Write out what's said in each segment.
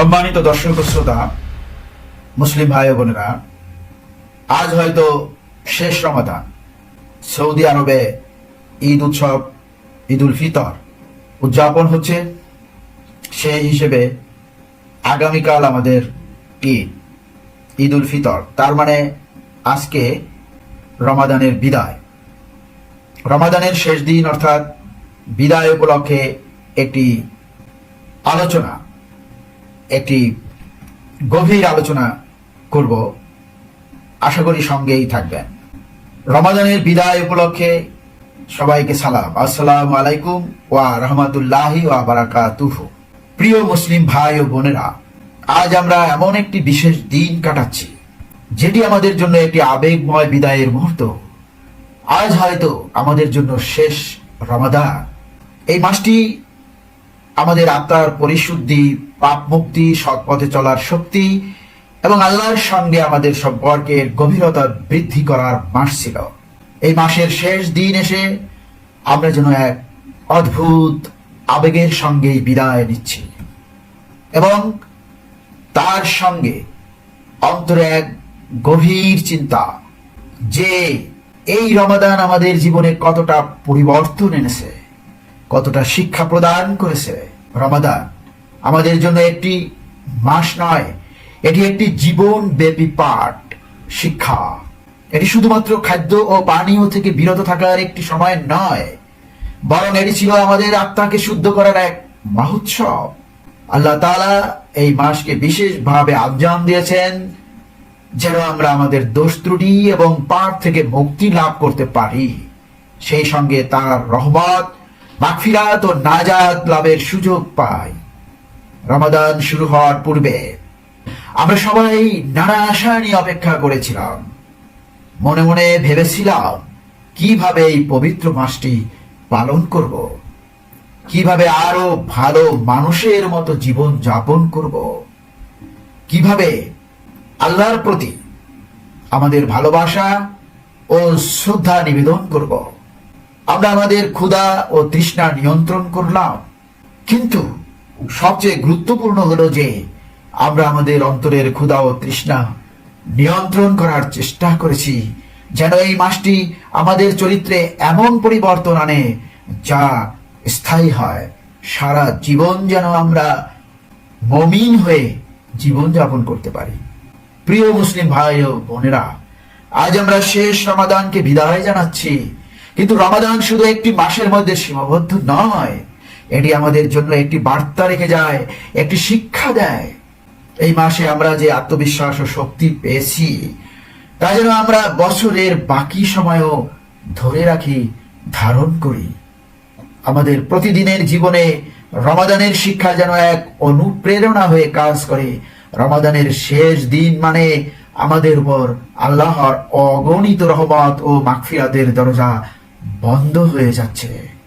সম্মানিত দর্শক শ্রোতা, মুসলিম ভাই বোনেরা, আজ হয়তো শেষ রমাদান। সৌদি আরবে ঈদ উৎসব, ঈদ উল ফিতর উদযাপন হচ্ছে। সেই হিসেবে আগামীকাল আমাদের ঈদ ঈদ উল ফিতর। তার মানে আজকে রমাদানের বিদায়। রমাদানের শেষ দিন অর্থাৎ বিদায় উপলক্ষে একটি আলোচনা একটি গভীর আলোচনা করব। আশা করি সঙ্গেই থাকবেন। রমাদানের বিদায় উপলক্ষে সবাইকে সালাম। আসসালামু আলাইকুম ওয়া রহমাতুল্লাহি ওয়া বারাকাতুহু। প্রিয় মুসলিম ভাই ও বোনেরা, আজ আমরা এমন একটি বিশেষ দিন কাটাচ্ছি, যেটি আমাদের জন্য একটি আবেগময় বিদায়ের মুহূর্ত। আজ হয়তো আমাদের জন্য শেষ রমাদান। এই মাসটি আমাদের আত্মার পরিশুদ্ধি পাপ মুক্তি সৎ পথে চলার শক্তি এবং আল্লাহর সঙ্গে আমাদের সম্পর্কের গভীরতা বৃদ্ধি করার মাস ছিল। এই মাসের শেষ দিন এসে আমরা যেন এক অদ্ভুত আবেগের সঙ্গেই বিদায় নিচ্ছি এবং তার সঙ্গে অন্তরে এক গভীর চিন্তা যে এই রমাদান আমাদের জীবনে কতটা পরিবর্তন এনেছে, কতটা শিক্ষা প্রদান করেছে রমাদান। আমাদের জন্য একটি মাস নয়, এটি একটি জীবন ব্যাপী পাঠ, শিক্ষা। এটি শুধুমাত্র খাদ্য ও পানীয় থেকে বিরত থাকার একটি সময় নয়, বরং এটি ছিল আমাদের আত্মাকে শুদ্ধ করার এক মহোৎসব। আল্লাহ তাআলা এই মাসকে বিশেষভাবে আঞ্জাম দিয়েছেন, যেন আমরা আমাদের দোষ ত্রুটি এবং পাপ থেকে মুক্তি লাভ করতে পারি। সেই সঙ্গে তার রহমত, মাগফিরাত ও নাজাত লাভের সুযোগ পাই। রমাদান শুরু হওয়ার পূর্বে আমরা সবাই নানা আশা নিয়ে অপেক্ষা করেছিলাম। মনে মনে ভেবেছিলাম, কীভাবে এই পবিত্র মাসটি পালন করব? কীভাবে আরও ভালো মানুষের মতো জীবন যাপন করব? কীভাবে আল্লাহর প্রতি আমাদের ভালোবাসা ও শ্রদ্ধা নিবেদন করব? আমরা আমাদের ক্ষুধা ও তৃষ্ণা নিয়ন্ত্রণ করলাম, কিন্তু সবচেয়ে গুরুত্বপূর্ণ হলো যে আমরা আমাদের অন্তরের ক্ষুধা ও তৃষ্ণা নিয়ন্ত্রণ করার চেষ্টা করেছি, যেন এই মাসটি আমাদের চরিত্রে এমন পরিবর্তন আনে যা স্থায়ী হয়। সারা জীবন যেন আমরা মমিন হয়ে জীবন যাপন করতে পারি। প্রিয় মুসলিম ভাই ও বোনেরা, আজ আমরা শেষ রমাদানকে বিদায় জানাচ্ছি, কিন্তু রমাদান শুধু একটি মাসের মধ্যে সীমাবদ্ধ নয় এটি আমাদের জন্য একটি বার্তা রেখে যায়, একটি শিক্ষা দেয়। এই মাসে আমরা যে আত্মবিশ্বাস ও শক্তি পেয়েছি, তা যেন আমরা বছরের বাকি সময়ও ধরে রাখি, ধারণ করি। আমাদের প্রতিদিনের জীবনে রমাদানের শিক্ষা যেন এক অনুপ্রেরণা হয়ে কাজ করে। রমাদানের শেষ দিন মানে আমাদের উপর আল্লাহর অগণিত রহমত ও মাগফিরাতের দরজা বন্ধ হয়ে যাচ্ছে।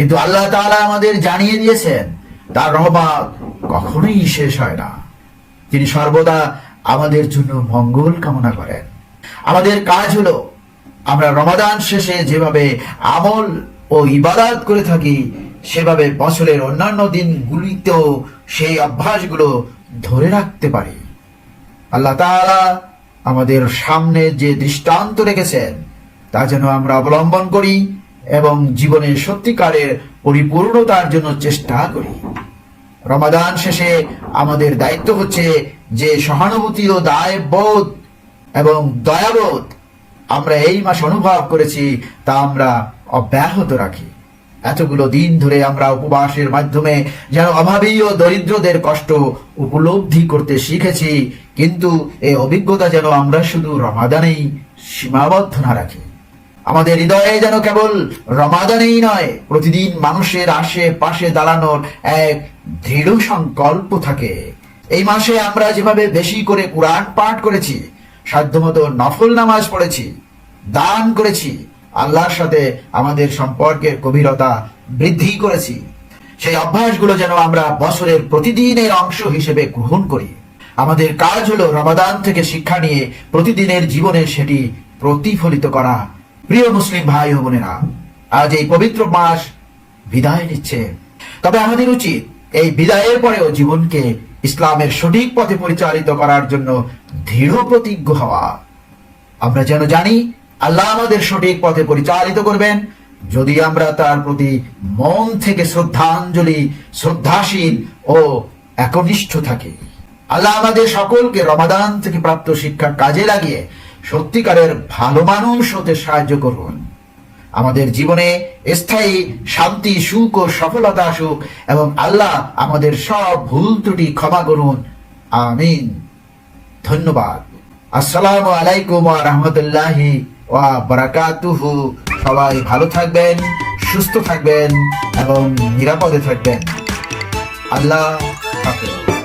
কিন্তু আল্লাহ তাআলা আমাদের জানিয়ে দিয়েছেন, তার রহমত কখনোই শেষ হয় না। তিনি সর্বদা আমাদের জন্য মঙ্গল কামনা করেন। আমাদের কাজ হলো, আমরা রমাদান শেষে যেভাবে আমল ও ইবাদাত করে থাকি, সেভাবে বছরের অন্যান্য দিনগুলিতেও সেই অভ্যাসগুলো ধরে রাখতে পারি। আল্লাহ তাআলা আমাদের সামনে যে দৃষ্টান্ত রেখেছেন, তা যেন আমরা অবলম্বন করি। এবং জীবনের সত্যিকারের পরিপূর্ণতার জন্য চেষ্টা করি। রমাদান শেষে আমাদের দায়িত্ব হচ্ছে যে সহানুভূতি ও দায়বোধ এবং দয়াবোধ আমরা এই মাস অনুভব করেছি, তা আমরা অব্যাহত রাখি। এতগুলো দিন ধরে আমরা উপবাসের মাধ্যমে যেন অভাবী ও দরিদ্রদের কষ্ট উপলব্ধি করতে শিখেছি, কিন্তু এই অভিজ্ঞতা যেন আমরা শুধু রমাদানেই সীমাবদ্ধ না রাখি। আমাদের হৃদয়ে যেন কেবল রমাদানেই নয়, প্রতিদিন মানুষের আশে পাশে দাঁড়ানোর এক দৃঢ় সংকল্প থাকে। এই মাসে আমরা যেভাবে বেশি করে কোরআন পাঠ করেছি, সাধ্যমতো নফল নামাজ পড়েছি, দান করেছি, আল্লাহর সাথে আমাদের সম্পর্কের গভীরতা বৃদ্ধি করেছি, সেই অভ্যাসগুলো যেন আমরা বছরের প্রতিদিনের অংশ হিসেবে গ্রহণ করি। আমাদের কাজ হলো রমাদান থেকে শিক্ষা নিয়ে প্রতিদিনের জীবনে সেটি প্রতিফলিত করা প্রিয় মুসলিম ভাই ও বোনেরা, আজ এই পবিত্র মাস বিদায় নিচ্ছে। তবে আমাদের উচিত এই বিদায়ের পরেও জীবনকে ইসলামের সঠিক পথে পরিচালিত করার জন্য দৃঢ় প্রতিজ্ঞ হওয়া। আমরা যেন জানি, আল্লাহ আমাদের সঠিক পথে পরিচালিত করবেন। যদি আমরা তার প্রতি মন থেকে শ্রদ্ধাঞ্জলি, শ্রদ্ধাশীল ও একনিষ্ঠ থাকি। আল্লাহ আমাদের সকলকে রমাদান থেকে প্রাপ্ত শিক্ষা কাজে লাগিয়ে সত্যিকারের ভালো মানুষ হতে সাহায্য করুন। আমাদের জীবনে স্থায়ী শান্তি, সুখ ও সফলতা আসুক এবং আল্লাহ আমাদের সব ভুল ত্রুটি ক্ষমা করুন। আমিন। ধন্যবাদ। আসসালামু আলাইকুম রাহমাতুল্লাহি ওয়া বারাকাতুহু। সবাই ভালো থাকবেন, সুস্থ থাকবেন এবং নিরাপদে থাকবেন। আল্লাহ হাফেজ।